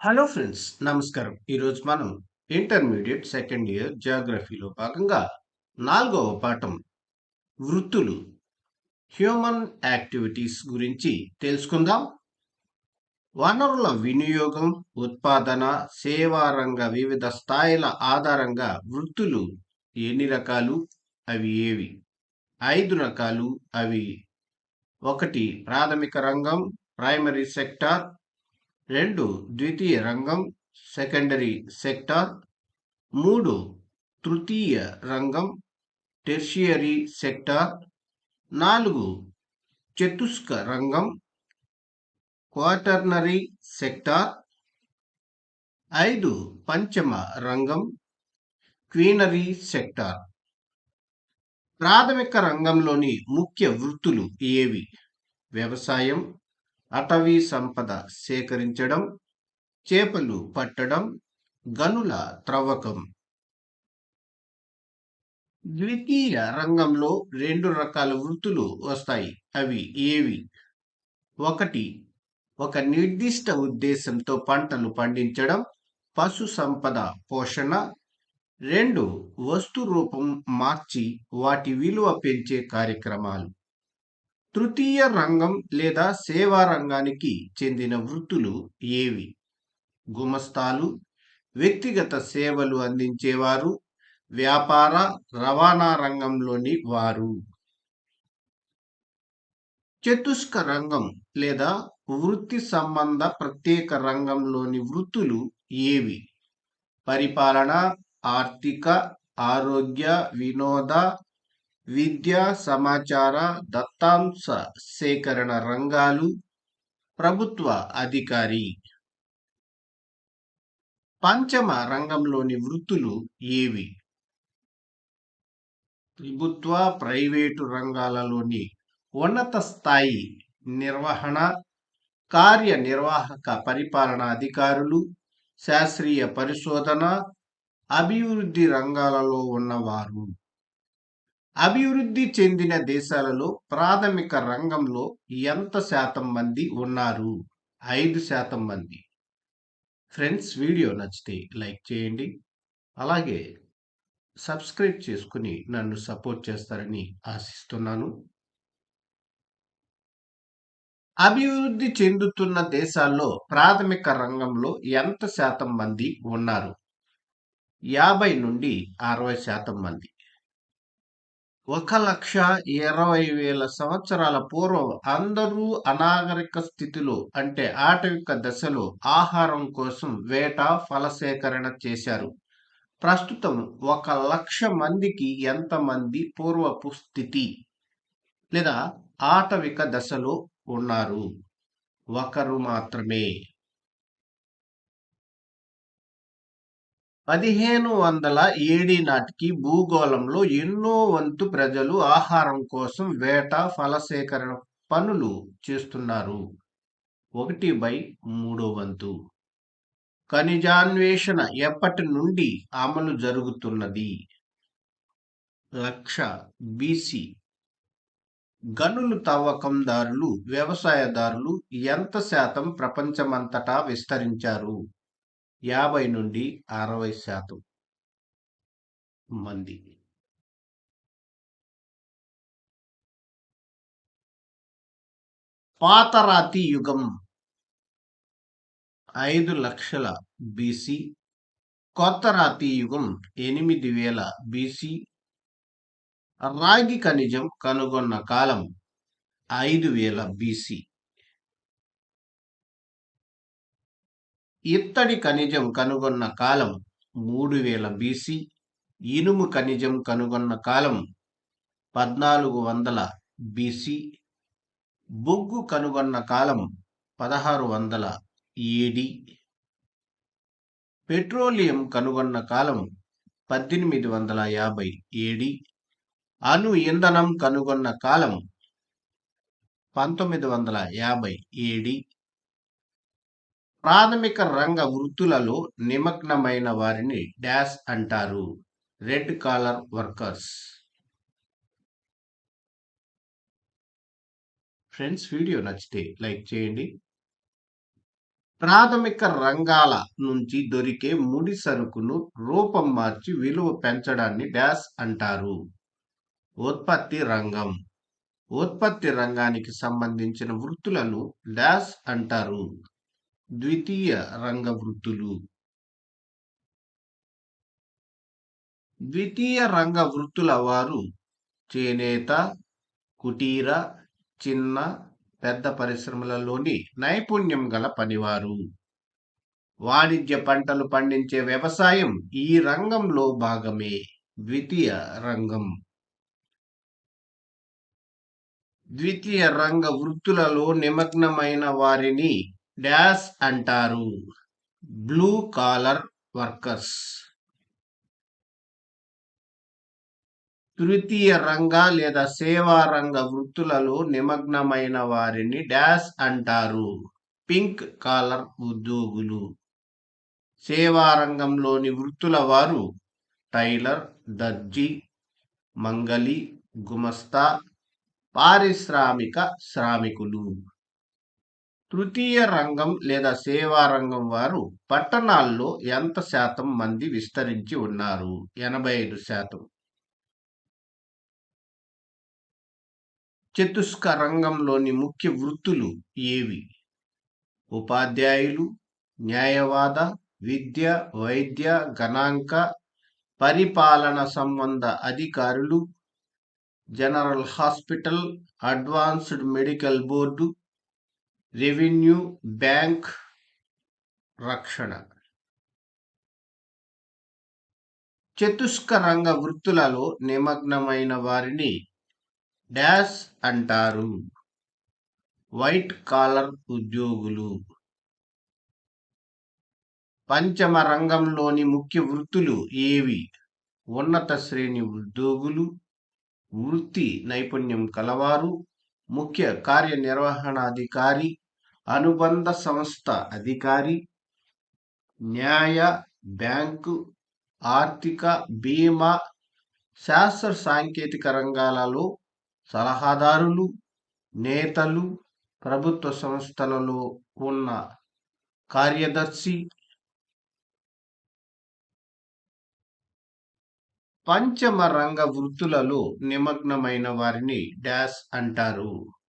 Hello friends నమస్కారం. ఈరోజు మనం ఇంటర్మీడియట్ సెకండ్ ఇయర్ జాగ్రఫీలో భాగంగా నాలుగవ పాఠం వృత్తులు హ్యూమన్ యాక్టివిటీస్ గురించి తెలుసుకుందాం. వనరుల వినియోగం ఉత్పాదన సేవా రంగ వివిధ స్థాయిల ఆధారంగా వృత్తులు ఎన్ని రకాలు? అవి ఏవి? ఐదు రకాలు. అవి ఒకటి ప్రాథమిక రంగం ప్రైమరీ సెక్టార్ రెండు ద్వితీయ రంగం సెకండరీ సెక్టార్ మూడు తృతీయ రంగం టెర్షియరీ సెక్టార్ నాలుగు చతుష్క రంగం క్వాటర్నరీ సెక్టార్ ఐదు పంచమ రంగం క్వీనరీ సెక్టార్ ప్రాథమిక రంగంలోని ముఖ్య వృత్తులు ఏవి? వ్యవసాయం అటవీ సంపద సేకరించడం చేపలు పట్టడం గనుల త్రవ్వకం. ద్వితీయ రంగంలో రెండు రకాల వృత్తులు వస్తాయి. అవి ఏవి? ఒకటి ఒక నిర్దిష్ట ఉద్దేశంతో పంటలు పండించడం పశు సంపద పోషణ. రెండు వస్తు రూపం మార్చి వాటి విలువ పెంచే కార్యక్రమాలు. తృతీయ రంగం లేదా సేవా రంగానికి చెందిన వృత్తులు ఏవి? గుమస్తాలు వ్యక్తిగత సేవలు అందించేవారు వ్యాపార రవాణా రంగంలోని వారు. చతుష్క రంగం లేదా వృత్తి సంబంధ ప్రత్యేక రంగంలోని వృత్తులు ఏవి? పరిపాలన ఆర్థిక ఆరోగ్య వినోద విద్యా సమాచార దత్తాంశ సేకరణ రంగాలు ప్రభుత్వ అధికారి. పంచమ రంగంలోని వృత్తులు ఏవి? ప్రభుత్వ ప్రైవేటు రంగాలలోని ఉన్నత స్థాయి నిర్వహణ కార్యనిర్వాహక పరిపాలన అధికారులు శాస్త్రీయ పరిశోధన అభివృద్ధి రంగాలలో ఉన్నవారు. అభివృద్ధి చెందిన దేశాలలో ప్రాథమిక రంగంలో ఎంత శాతం మంది ఉన్నారు? ఐదు శాతం మంది. ఫ్రెండ్స్ వీడియో నచ్చితే లైక్ చేయండి. అలాగే సబ్స్క్రైబ్ చేసుకుని నన్ను సపోర్ట్ చేస్తారని ఆశిస్తున్నాను. అభివృద్ధి చెందుతున్న దేశాల్లో ప్రాథమిక రంగంలో ఎంత శాతం మంది ఉన్నారు? యాభై నుండి అరవై శాతం మంది. ఒక లక్ష ఇరవై వేల సంవత్సరాల పూర్వం అందరూ అనాగరిక స్థితిలో అంటే ఆటవిక దశలో ఆహారం కోసం వేట ఫలసేకరణ చేశారు. ప్రస్తుతం ఒక లక్ష మందికి ఎంతమంది పూర్వపు స్థితి లేదా ఆటవిక దశలో ఉన్నారు? ఒకరు మాత్రమే. పదిహేను వందల ఏడి నాటికి భూగోళంలో ఎన్నో వంతు ప్రజలు ఆహారం కోసం వేట ఫలసేకరణ పనులు చేస్తున్నారు. ఒకటి బై మూడో వంతు. ఖనిజాన్వేషణ ఎప్పటి నుండి అమలు జరుగుతున్నది? లక్ష బీసీ గనులు తవ్వకందారులు వ్యవసాయదారులు ఎంత శాతం ప్రపంచమంతటా విస్తరించారు? యాభై నుండి అరవై శాతం మంది. పాతరాతి యుగం ఐదు లక్షల బీసీ కొత్త రాతి యుగం ఎనిమిది వేల బీసీ రాగి ఖనిజం కనుగొన్న కాలం ఐదు వేల బీసీ ఇత్తడి ఖనిజం కనుగొన్న కాలం మూడు వేల బీసీ ఇనుము ఖనిజం కనుగొన్న కాలం పద్నాలుగు వందల బీసీ బొగ్గు కనుగొన్న కాలం పదహారు వందల ఏడి పెట్రోలియం కనుగొన్న కాలం పద్దెనిమిది వందల యాభై ఏడి అణు ఇంధనం కనుగొన్న కాలం పంతొమ్మిది వందల యాభై ఏడి ప్రాథమిక రంగ వృత్తులలో నిమగ్నమైన వారిని డాష్ అంటారు. Red collar workers. Friends video నచ్చితే లైక్ చేయండి. ప్రాథమిక రంగాల నుంచి దొరికే ముడి సరుకును రూపం మార్చి విలువ పెంచడాన్ని డాష్ అంటారు. ఉత్పత్తి రంగం. ఉత్పత్తి రంగానికి సంబంధించిన వృత్తులను డాష్ అంటారు. ద్వితీయ రంగ వృత్తులు ద్వితీయ రంగ వృత్తుల వారు చేనేత కుటీర చిన్న పెద్ద పరిశ్రమలలోని నైపుణ్యం గల పనివారు. వాణిజ్య పంటలు పండించే వ్యవసాయం ఈ రంగంలో భాగమే. ద్వితీయ రంగం. ద్వితీయ రంగ వృత్తులలో నిమగ్నమైన వారిని డాష్ అంటారు. Blue collar workers. తృతీయ రంగ లేదా సేవా రంగ వృత్తులలో నిమగ్నమైన వారిని డాష్ అంటారు. పింక్ కాలర్ ఉద్యోగులు. సేవా రంగంలోని వృత్తుల వారు టైలర్ దర్జీ మంగలి గుమస్తా పారిశ్రామిక శ్రామికులు. తృతీయ రంగం లేదా సేవా రంగం వారు పట్టణాల్లో ఎంత శాతం మంది విస్తరించి ఉన్నారు? ఎనభై ఐదు శాతం. చతుష్క రంగంలోని ముఖ్య వృత్తులు ఏవి? ఉపాధ్యాయులు న్యాయవాద విద్య వైద్య గణాంక పరిపాలన సంబంధ అధికారులు general hospital advanced medical board revenue bank రక్షణ. చతుష్క రంగ వృత్తులలో నిమగ్నమైన వారిని డాష్ అంటారు. వైట్ కాలర్ ఉద్యోగులు. పంచమ రంగంలోని ముఖ్య వృత్తులు ఏవి? ఉన్నత శ్రేణి ఉద్యోగులు వృత్తి నైపుణ్యం కలవారు ముఖ్య కార్యనిర్వహణాధికారి అనుబంధ సంస్థ అధికారి న్యాయ బ్యాంకు ఆర్థిక బీమా శాస్త్ర సాంకేతిక రంగాలలో సలహాదారులు నేతలు ప్రభుత్వ సంస్థలలో ఉన్న కార్యదర్శి పంచమ రంగ వృత్తులలో నిమగ్నమైన వారిని డాష్ అంటారు.